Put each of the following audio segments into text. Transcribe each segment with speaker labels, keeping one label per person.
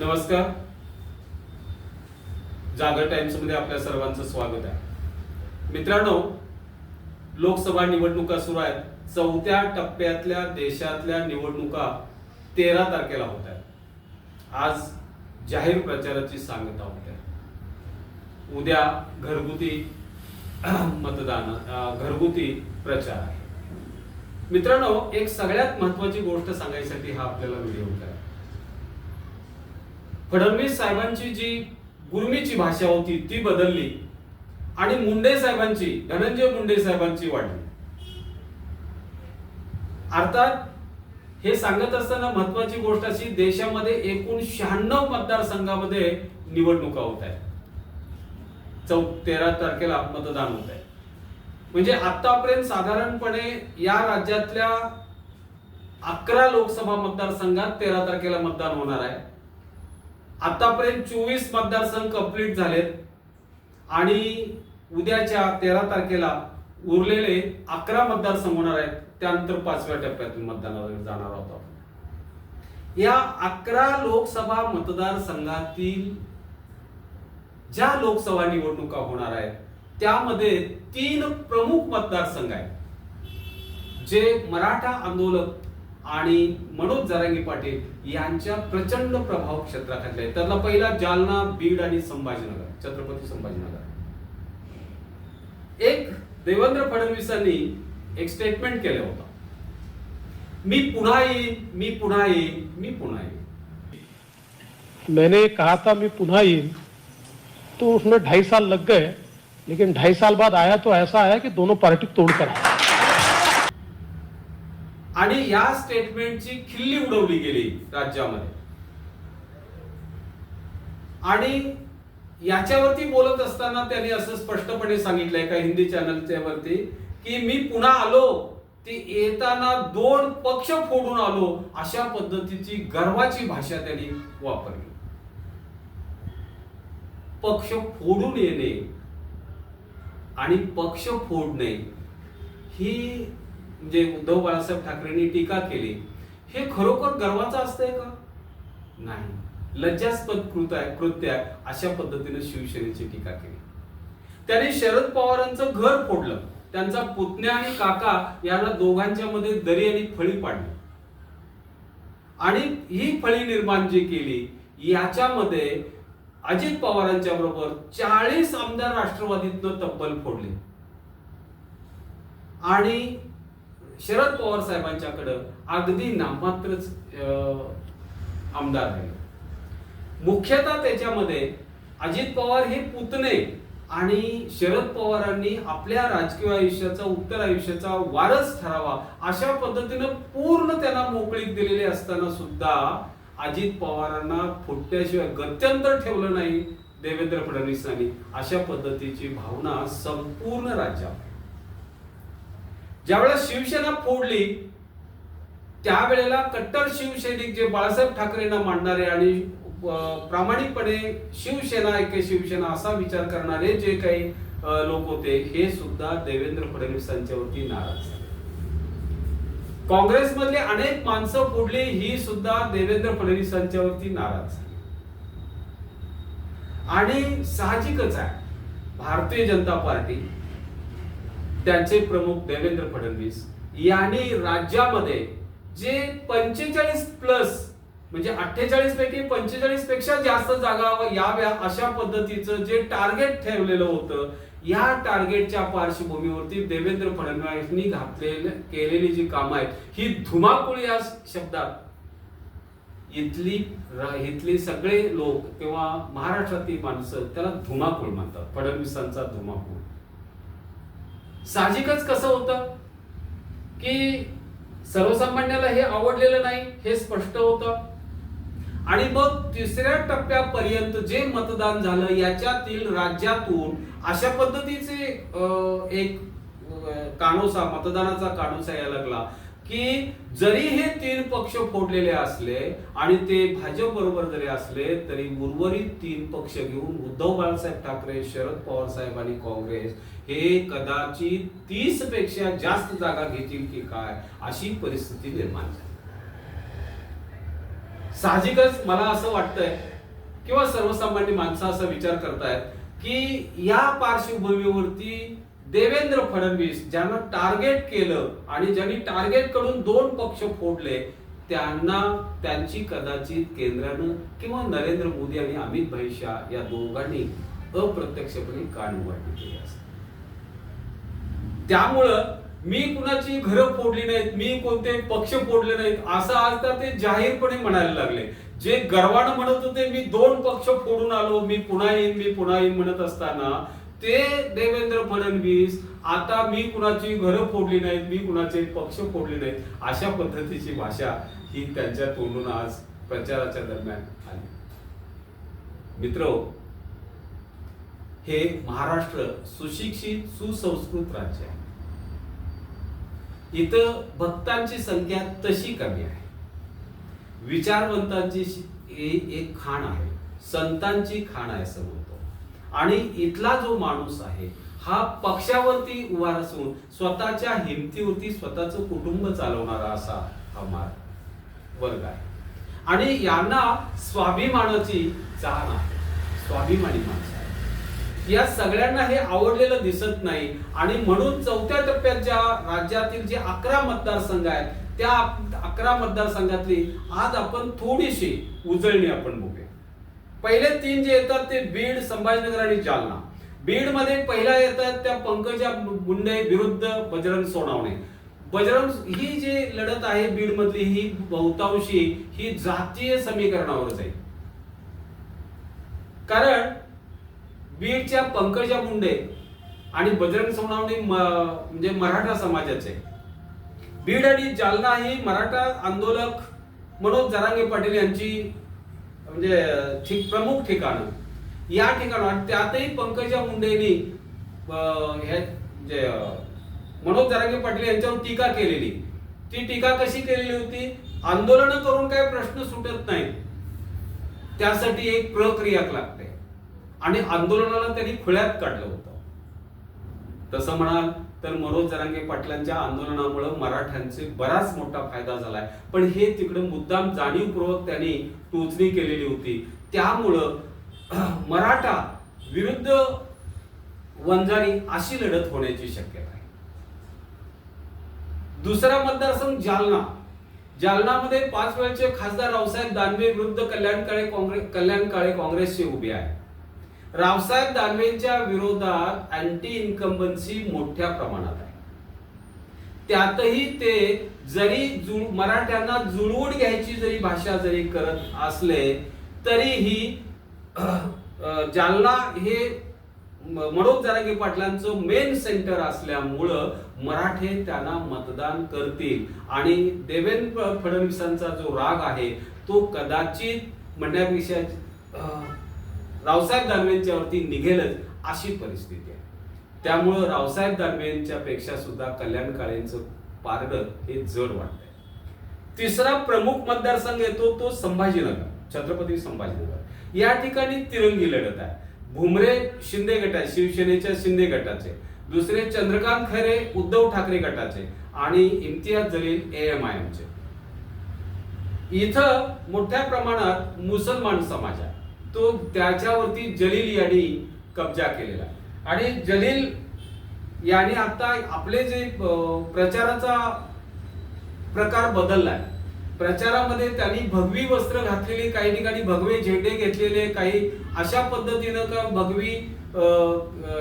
Speaker 1: नमस्कार. जागर टाइम्समध्ये आपल्या सर्वांचं स्वागत आहे. मित्रांनो लोकसभा निवडणुका सुरू आहेत. चौथ्या टप्प्यातल्या देशातल्या निवडणुका तेरा तारखेला होत आहेत. आज जाहीर प्रचाराची सांगता होत्या उद्या घरगुती मतदान घरगुती प्रचार आहे. मित्रांनो एक सगळ्यात महत्वाची गोष्ट सांगायसाठी हा आपल्याला व्हिडिओ आहे. फडणवीस साहेबांची जी गुरमीची भाषा होती ती बदलली आणि मुंडे साहेबांची धनंजय मुंडे साहेबांची वाढली. अर्थात हे सांगत असताना महत्वाची गोष्ट अशी देशामध्ये एकूण शहाण्णव मतदारसंघामध्ये निवडणुका होत आहेत. चौ तेरा तारखेला मतदान होत आहे. म्हणजे आतापर्यंत साधारणपणे या राज्यातल्या अकरा लोकसभा मतदारसंघात तेरा तारखेला मतदान होणार आहे. आतापर्यंत चोवीस मतदारसंघ कंप्लीट झालेत. आणि उद्याच्या तेरा तारखेला उरलेले अकरा मतदारसंघ होणार आहेत. त्यानंतर पाचव्या टप्प्यातून मतदानावर जाणार आहोत या अकरा लोकसभा मतदारसंघातील ज्या लोकसभा निवडणुका होणार आहेत त्यामध्ये तीन प्रमुख मतदारसंघ आहेत. जे मराठा आंदोलक आणि मनोज जरांगे पाटील यांच्या प्रचंड प्रभाव क्षेत्राखातले आहेत. त्यातला पहिला जालना बीड आणि संभाजीनगर छत्रपती संभाजीनगर. एक देवेंद्र फडणवीसांनी एक स्टेटमेंट केलं होतं. मी पुन्हा येईन मी पुन्हा येईन मी पुन्हा येईन.
Speaker 2: मैंने कहा था मैं पुनः येईन. तो उसमें ढाई साल लग गए लेकिन ढाई साल बाद आया तो ऐसा आया कि दोनों पार्टी तोड़कर आया
Speaker 1: आणि या स्टेटमेंटची खिल्ली उडवली गेली राज्यामध्ये. आणि याच्यावरती बोलत असताना त्यांनी असं स्पष्टपणे सांगितलंय का हिंदी चॅनलच्या वरती की मी पुन्हा आलो ती येताना दोन पक्ष फोडून आलो अशा पद्धतीची गर्वाची भाषा त्यांनी वापरली. पक्ष फोडून येणे आणि पक्ष फोडणे ही म्हणजे उद्धव बाळासाहेब ठाकरेंनी टीका केली हे खरोखर गर्वाचं असतंय का? नाही. लज्जास्पद कृत आहे कृत्य आहे अशा पद्धतीने शिवसेनेची टीका केली. त्याने शरद पवारांचं घर फोडलं. त्यांचा पुतण्या आणि काका यांना दोघांच्या मध्ये दरी आणि फळी पाडली. आणि ही फळी निर्माण जी केली याच्यामध्ये अजित पवारांच्या बरोबर चाळीस आमदार राष्ट्रवादीतनं तब्बल फोडले. आणि शरद पवार साहेबांच्याकडं अगदी नाममात्रच आमदार आहे मुख्यतः त्याच्यामध्ये अजित पवार हे पुतणे आणि शरद पवारांनी आपल्या राजकीय आयुष्याचा उत्तर आयुष्याचा वारस ठरावा अशा पद्धतीनं पूर्ण त्यांना मोकळीक दिलेली असताना सुद्धा अजित पवारांना फुटल्याशिवाय गत्यंतर ठेवलं नाही देवेंद्र फडणवीसांनी. अशा पद्धतीची भावना संपूर्ण राज्यात. ज्यावेळेस ज्यावेळेला शिवसेना फोडली त्यावेळेला कट्टर शिवसैनिक जे बाळासाहेब ठाकरेंना मांडणारे आणि प्रामाणिकपणे शिवसेना एक शिवसेना असा विचार करणारे जे काही लोक होते हे सुद्धा देवेंद्र फडणवीसांच्यावरती नाराज झाले. काँग्रेसमधले अनेक माणसं फोडली ही सुद्धा देवेंद्र फडणवीसांच्यावरती नाराज झाली. आणि साहजिकच आहे भारतीय जनता पार्टी त्यांचे प्रमुख देवेंद्र फडणवीस. यांनी राज्यामध्ये जे पंचेचाळीस प्लस म्हणजे अठ्ठेचाळीस पैकी पंचेचाळीसपेक्षा जास्त जागा याव्या अशा पद्धतीचं जे टार्गेट ठेवलेलं होतं या टार्गेटच्या पार्श्वभूमीवरती देवेंद्र फडणवीसांनी घातलेले केलेली जी कामं आहेत ही धुमाकूळ या शब्दात. इथली इथले इथली सगळे लोक किंवा महाराष्ट्रातील माणसं त्याला धुमाकूळ म्हणतात फडणवीसांचा धुमाकूळ. साहजिकच कसं होतं की सर्वसामान्याला हे आवडलेलं नाही हे स्पष्ट होतं. आणि मग तिसऱ्या टप्प्यापर्यंत जे मतदान झालं याच्यातील राज्यातून अशा पद्धतीचे अं, एक कानोसा मतदानाचा कानोसा यायला लागला. की जरी हे तीन पक्ष फोडलेले असले आणि ते भाजप बरोबर जरी असले तरी उर्वरित तीन पक्ष घेऊन उद्धव बाळासाहेब ठाकरे शरद पवार साहेब आणि काँग्रेस हे कदाचित तीसपेक्षा जास्त जागा घेतील की काय अशी परिस्थिती निर्माण झाली. साहजिकच मला असं वाटतंय किंवा सर्वसामान्य माणसं असा विचार करतायत की या पार्श्वभूमीवरती देवेंद्र फडणवीस ज्यांना टार्गेट केलं आणि ज्यांनी टार्गेटकडून दोन पक्ष फोडले त्यांना त्यांची कदाचित केंद्रानं किंवा नरेंद्र मोदी आणि अमित भाई शाह या दोघांनी अप्रत्यक्षपणे कान केली असते. त्यामुळं मी कुणाची घरं फोडली नाहीत मी कोणते पक्ष फोडले नाहीत असं आज तर ते जाहीरपणे म्हणायला लागले. जे गर्वानं म्हणत होते मी दोन पक्ष फोडून आलो मी पुन्हा येईन मी पुन्हा येईन म्हणत असताना ते देवेंद्र फडणवीस आता मी कुणाची घरं फोडली नाहीत मी कुणाचे पक्ष फोडले नाहीत अशा पद्धतीची भाषा ही त्यांच्या तोंडून आज प्रचाराच्या दरम्यान आली. मित्र हे महाराष्ट्र सुशिक्षित सुसंस्कृत राज्य आहे. इथं भक्तांची संख्या तशी कमी आहे. विचारवंतांची एक खाण आहे संतांची खाण आहे समोर. आणि इथला जो माणूस आहे हा पक्षावरती उभा असून स्वतःच्या हिमतीवरती स्वतःचं कुटुंब चालवणारा असा हा मार वर्ग आहे. आणि यांना स्वाभिमानाची जाण आहे. स्वाभिमानी माणसं या सगळ्यांना हे आवडलेलं दिसत नाही आणि म्हणून चौथ्या टप्प्याच्या राज्यातील जे अकरा मतदारसंघ आहेत त्या अकरा मतदारसंघातली आज आपण थोडीशी उजळणी आपण बघूया. पहिले तीन जे येतात ते बीड संभाजीनगर आणि जालना. बीडमध्ये पहिला येतात त्या पंकजा मुंडे विरुद्ध बजरंग सोनावणे. बजरंग ही जी लढत आहे बीड मधली ही बहुतांशी ही जातीय समीकरणावर आहे. कारण बीडच्या पंकजा मुंडे आणि बजरंग सोनावणे म्हणजे मराठा समाजाचे. बीड आणि जालना ही मराठा आंदोलक मनोज जरांगे पाटील यांची म्हणजे ठीक प्रमुख ठिकाणं. या ठिकाणावर त्यातही पंकजा मुंडेंनी हे जे मनोज जरांगे पाटील यांच्यावर टीका केलेली. ती टीका कशी केलेली होती? आंदोलन करून काही प्रश्न सुटत नाही त्यासाठी एक प्रक्रिया लागते. आणि आंदोलनाला त्यांनी खुळ्यात काढलं होतं. तसं म्हणाल तर मनोज जरांगे पाटलांच्या आंदोलनामुळे मराठ्यांचे बराच मोठा फायदा झालाय. पण हे तिकडे मुद्दाम जाणीवपूर्वक त्यांनी टोचणी केलेली होती. त्यामुळं मराठा विरुद्ध वंजारी अशी लढत होण्याची शक्यता आहे. दुसरा मतदारसंघ जालना. जालनामध्ये पाच वेळचे खासदार रावसाहेब दानवे विरुद्ध कल्याण काळे काँग्रेस कल्याण काळे काँग्रेसचे उभे आहे रावसाहेब दानवेंच्या विरोधात अँटी इन्कम्बन्सी मोठ्या प्रमाणात आहे. त्यातही ते जरी जुळ- मराठ्यांना जुळवून घ्यायची जरी भाषा जरी करत असले तरीही जालना हे मनोज जरांगे पाटलांचं मेन सेंटर असल्यामुळं मराठे त्यांना मतदान करतील. आणि देवेंद्र फडणवीसांचा जो राग आहे तो कदाचित म्हणण्यापेक्षा रावसाहेब दानवेंच्यावरती निघेलच अशी परिस्थिती आहे. त्यामुळं रावसाहेब दानवेंच्या पेक्षा सुद्धा कल्याण काळेंचं पारड हे जड वाटतंय. तिसरा प्रमुख मतदारसंघ येतो तो संभाजीनगर छत्रपती संभाजीनगर. या ठिकाणी तिरंगी लढत आहे. भुमरे शिंदे गटात शिवसेनेच्या शिंदे गटाचे दुसरे चंद्रकांत खैरे उद्धव ठाकरे गटाचे आणि इम्तियाज जलील एम आय एमचे इथं मोठ्या प्रमाणात मुसलमान समाज आहे. तो त्याच्यावरती जलील यांनी कब्जा केलेला आणि जलील यांनी आता आपले जे प्रचाराचा प्रकार बदललाय प्रचारामध्ये त्यांनी भगवी वस्त्र घातलेली काही ठिकाणी भगवे झेंडे घेतलेले काही अशा पद्धतीनं का भगवी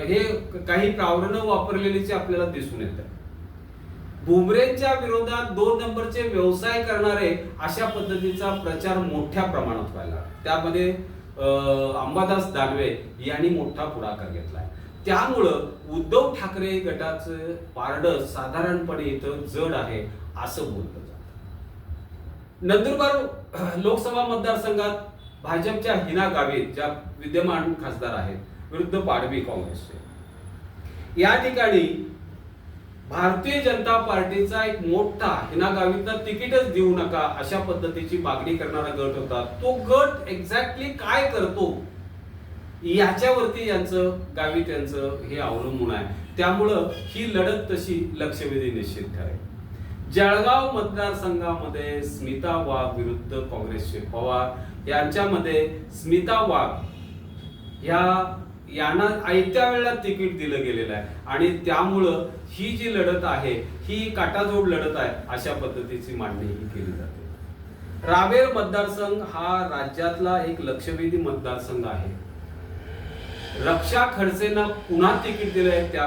Speaker 1: हे काही प्रावरणं वापरलेलीचे आपल्याला दिसून येतात. बुमरेंच्या विरोधात दोन नंबरचे व्यवसाय करणारे अशा पद्धतीचा प्रचार मोठ्या प्रमाणात व्हायला त्यामध्ये अंबादास दानवे यांनी मोठा पुढाकार घेतलाय. त्यामुळं उद्धव ठाकरे गटाचं पारड साधारणपणे इथं जड आहे असं बोललं जातं. नंदुरबार लोकसभा मतदारसंघात भाजपच्या हिना गावित ज्या विद्यमान खासदार आहेत विरुद्ध पाडवी काँग्रेसचे. या ठिकाणी भारतीय जनता पार्टीचा एक मोठा हिना गावींना तिकीटच देऊ नका अशा पद्धतीची मागणी करणारा गट होता. तो गट एक्झॅक्टली काय करतो? याच्यावरती यांचं गावी त्यांचं हे अवलंबून आहे. त्यामुळं ही लढत तशी लक्षवेधी निश्चित ठरेल. जळगाव मतदारसंघामध्ये स्मिता वाघ विरुद्ध काँग्रेसचे पवार. यांच्यामध्ये स्मिता वाघ या यांना आयत्या वेळेला तिकीट दिलं गेलेलं आहे. आणि त्यामुळं ही जी लढत आहे ही काटाजोड लढत आहे अशा पद्धतीची मांडणी ही केली जाते. रावेर मतदारसंघ हा राज्यातला एक लक्षवेधी मतदारसंघ आहे. रक्षा खडसेंना पुन्हा तिकीट दिलं आहे त्या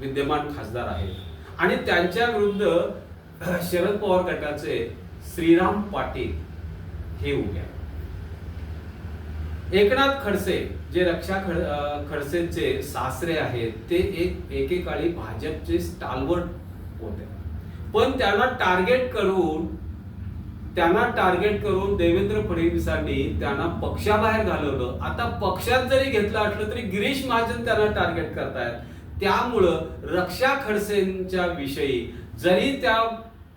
Speaker 1: विद्यमान खासदार आहेत. आणि त्यांच्या विरुद्ध शरद पवार गटाचे श्रीराम पाटील हे उभे आहेत. एकनाथ खडसे जे रक्षा खड खडसेंचे सासरे आहेत ते एक एकेकाळी भाजपचे स्टालवर्ट होते. पण त्यांना टार्गेट करून त्यांना टार्गेट करून देवेंद्र फडणवीसांनी त्यांना पक्षाबाहेर घालवलं. आता पक्षात जरी घेतलं असलं तरी गिरीश महाजन त्यांना टार्गेट करतायत. त्यामुळं रक्षा खडसेंच्या विषयी जरी त्या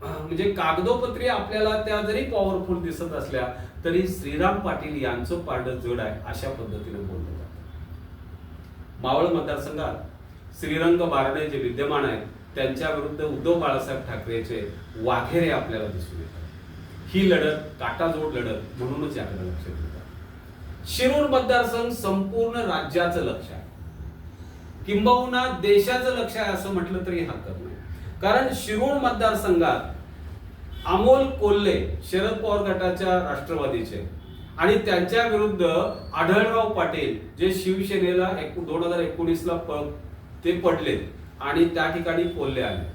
Speaker 1: म्हणजे कागदोपत्री आपल्याला त्या जरी पॉवरफुल दिसत असल्या तरी श्रीराम पाटील यांचं पारडं जड आहे अशा पद्धतीने बोललं जातं. मावळ मतदारसंघात श्रीरंग बारणे जे विद्यमान आहेत त्यांच्या विरुद्ध उद्धव बाळासाहेब ठाकरेचे वाघेरे आपल्याला दिसून येतात. ही लढत काटाजोड लढत म्हणूनच याकडे लक्ष देतात शिरूर मतदारसंघ संपूर्ण राज्याचं लक्ष आहे. किंबहुना देशाचं लक्ष आहे असं म्हटलं तरी हरकत नाही. कारण शिरूर मतदारसंघात अमोल कोल्हे शरद पवार गटाच्या राष्ट्रवादीचे. आणि त्यांच्या विरुद्ध आढळराव पाटील जे शिवसेनेला दोन हजार एकोणीस ला प- ते पडले आणि त्या ठिकाणी कोल्हे आले.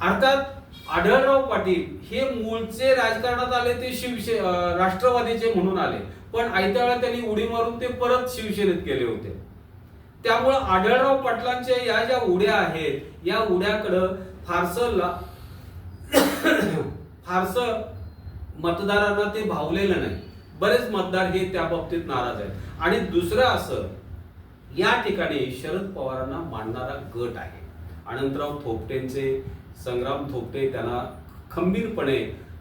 Speaker 1: अर्थात आढळराव पाटील हे मूळचे राजकारणात आले ते शिवसे राष्ट्रवादीचे म्हणून आले. पण आयत्या वेळा त्यांनी उडी मारून ते परत शिवसेनेत गेले होते. त्यामुळं आढळराव पाटलांच्या या ज्या उड्या आहेत या उड्याकडं फारसं फारसं मतदारांना ते भावलेलं नाही. बरेच मतदार हे त्या बाबतीत नाराज आहेत. आणि दुसरं असं या ठिकाणी शरद पवारांना मांडणारा गट आहे. अनंतराव थोपटेंचे संग्राम थोपटे त्यांना खंबीरपणे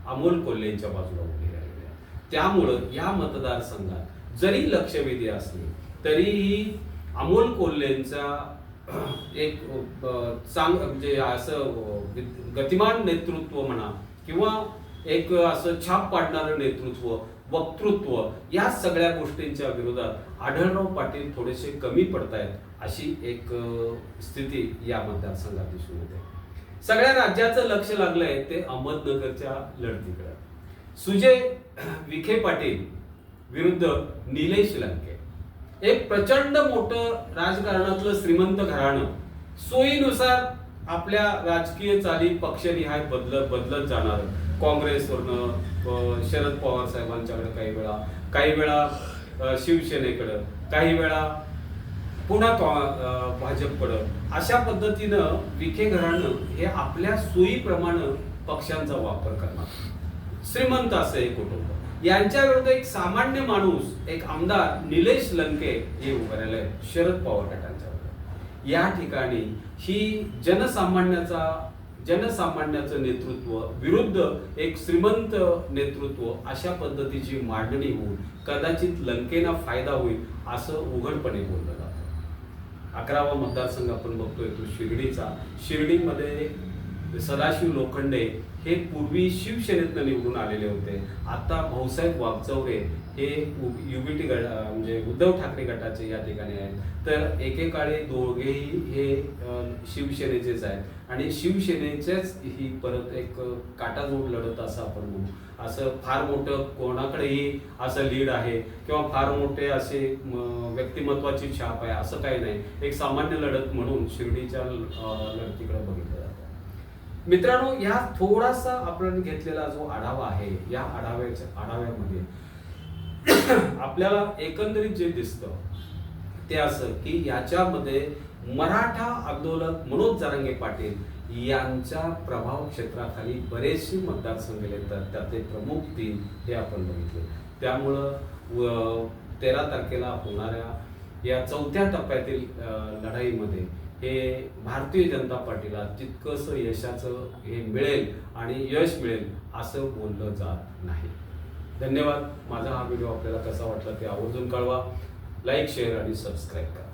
Speaker 1: अमोल कोल्हेंच्या बाजूला उभे राहिले. त्यामुळं या मतदारसंघात जरी लक्षवेधी असले तरीही अमोल कोल्हेंचा एक चांग म्हणजे असं गतिमान नेतृत्व म्हणा किंवा एक असं छाप पाडणारं नेतृत्व वक्तृत्व या सगळ्या गोष्टींच्या विरोधात आढळराव पाटील थोडेसे कमी पडतायत अशी एक स्थिती या मतदारसंघात दिसून येते. सगळ्या राज्याचं लक्ष लागलंय ते अहमदनगरच्या लढतीकडे. सुजय विखे पाटील विरुद्ध निलेश लंके. एक प्रचंड मोठं राजकारणातलं श्रीमंत घराणं. सोयीनुसार आपल्या राजकीय चाली पक्षनिहाय बदलत बदलत जाणार. काँग्रेसवरनं शरद पवार साहेबांच्याकडे काही वेळा काही वेळा शिवसेनेकडं काही वेळा पुन्हा भाजपकडं. अशा पद्धतीनं विखे घराणं हे आपल्या सोयीप्रमाणे पक्षांचा वापर करणार. श्रीमंत असं एक कुटुंब. यांच्या विरुद्ध एक सामान्य माणूस एक आमदार निलेश लंके हे उभं राहिले शरद पवार गटांच्या या ठिकाणी ही जनसामान्याचा जनसामान्याचं नेतृत्व विरुद्ध एक श्रीमंत नेतृत्व अशा पद्धतीची मांडणी होऊन कदाचित लंकेना फायदा होईल असं उघडपणे बोललं जातं. अकरावा मतदारसंघ आपण बघतोय तो शिर्डीचा. शिर्डीमध्ये सदाशिव लोखंडे हे पूर्वी शिवसेनेतनं निवडून आलेले होते. आता भाऊसाहेब वागचौरे हे युबीटी गट म्हणजे उद्धव ठाकरे गटाचे या ठिकाणी आहेत. तर एकेकाळी दोघेही हे शिवसेनेचेच आहेत. आणि शिवसेनेचेच ही परत एक काटाजोड लढत असं आपण म्हणू. असं फार मोठं कोणाकडेही असं लीड आहे किंवा फार मोठे असे व्यक्तिमत्वाची छाप आहे असं काही नाही. एक सामान्य लढत म्हणून शिर्डीच्या लढतीकडे बघितलं मित्रांनो या थोडासा आपण घेतलेला जो आढावा आहे या आढाव्याच्या आढाव्यामध्ये आपल्याला एकंदरीत जे दिसतं ते असं की याच्यामध्ये मराठा आंदोलक मनोज जारंगे पाटील यांच्या प्रभाव क्षेत्राखाली बरेचसे मतदारसंघ येतात त्यातले प्रमुख तीन हे आपण बघितले. त्यामुळं व- तेरा तारखेला होणाऱ्या या चौथ्या टप्प्यातील लढाईमध्ये हे भारतीय जनता पार्टीला तितकंसं यशाचं हे मिळेल आणि यश मिळेल असं बोललं जात नाही. धन्यवाद. माझा हा व्हिडिओ आपल्याला कसा वाटला ते आवर्जून कळवा. लाईक शेअर आणि सबस्क्राईब करा.